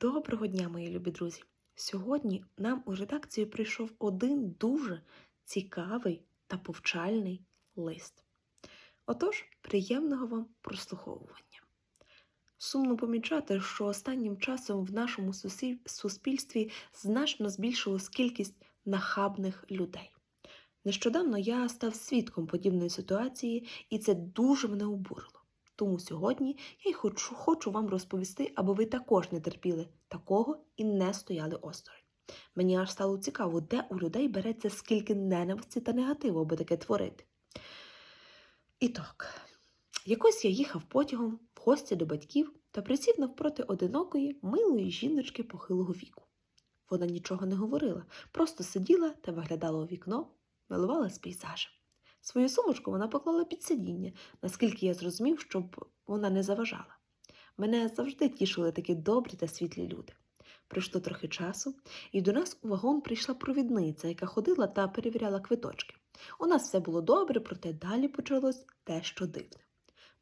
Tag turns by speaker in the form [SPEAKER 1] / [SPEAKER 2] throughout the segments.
[SPEAKER 1] Доброго дня, мої любі друзі! Сьогодні нам у редакцію прийшов один дуже цікавий та повчальний лист. Отож, приємного вам прослуховування. Сумно помічати, що останнім часом в нашому суспільстві значно збільшилась кількість нахабних людей. Нещодавно я став свідком подібної ситуації, і це дуже мене обурило. Тому сьогодні я й хочу, хочу вам розповісти, аби ви також не терпіли такого і не стояли осторонь. Мені аж стало цікаво, де у людей береться скільки ненависті та негативу, аби таке творити. І так, якось я їхав потягом в гості до батьків та присів навпроти одинокої, милої жіночки похилого віку. Вона нічого не говорила, просто сиділа та виглядала у вікно, милувалась пейзажем. Свою сумочку вона поклала під сидіння, наскільки я зрозумів, щоб вона не заважала. Мене завжди тішили такі добрі та світлі люди. Пройшло трохи часу, і до нас у вагон прийшла провідниця, яка ходила та перевіряла квиточки. У нас все було добре, проте далі почалось дещо дивне.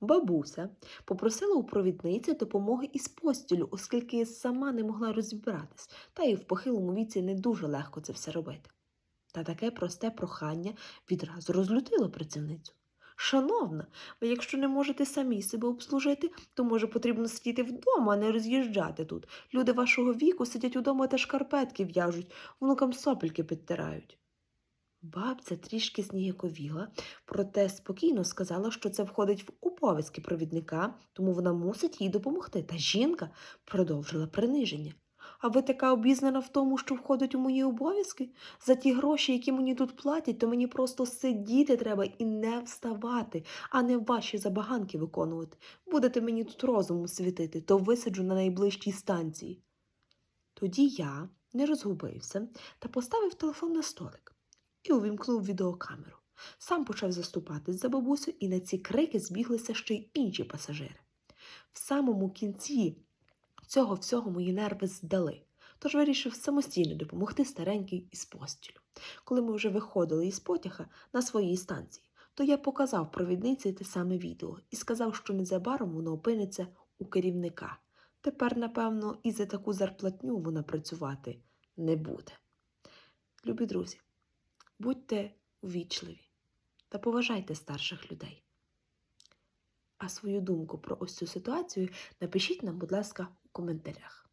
[SPEAKER 1] Бабуся попросила у провідниці допомоги із постілю, оскільки сама не могла розібратись, та й в похилому віці не дуже легко це все робити. Та таке просте прохання відразу розлютило працівницю. Шановна, ви якщо не можете самі себе обслужити, то може потрібно сидіти вдома, а не роз'їжджати тут. Люди вашого віку сидять удома та шкарпетки в'яжуть, внукам сопельки підтирають. Бабця трішки зніяковіла, проте спокійно сказала, що це входить в обов'язки провідника, тому вона мусить їй допомогти. Та жінка продовжила приниження. А ви така обізнана в тому, що входить у мої обов'язки? За ті гроші, які мені тут платять, то мені просто сидіти треба і не вставати, а не ваші забаганки виконувати. Будете мені тут розуму світити, то висаджу на найближчій станції. Тоді я не розгубився та поставив телефон на столик і увімкнув відеокамеру. Сам почав заступатись за бабусю, і на ці крики збіглися ще й інші пасажири. В самому кінці цього всього мої нерви здали, тож вирішив самостійно допомогти старенькій із постілю. Коли ми вже виходили із потяга на своїй станції, то я показав провідниці те саме відео і сказав, що незабаром воно опиниться у керівника. Тепер, напевно, і за таку зарплатню вона працювати не буде. Любі друзі, будьте увічливі та поважайте старших людей. А свою думку про ось цю ситуацію напишіть нам, будь ласка, у коментарях.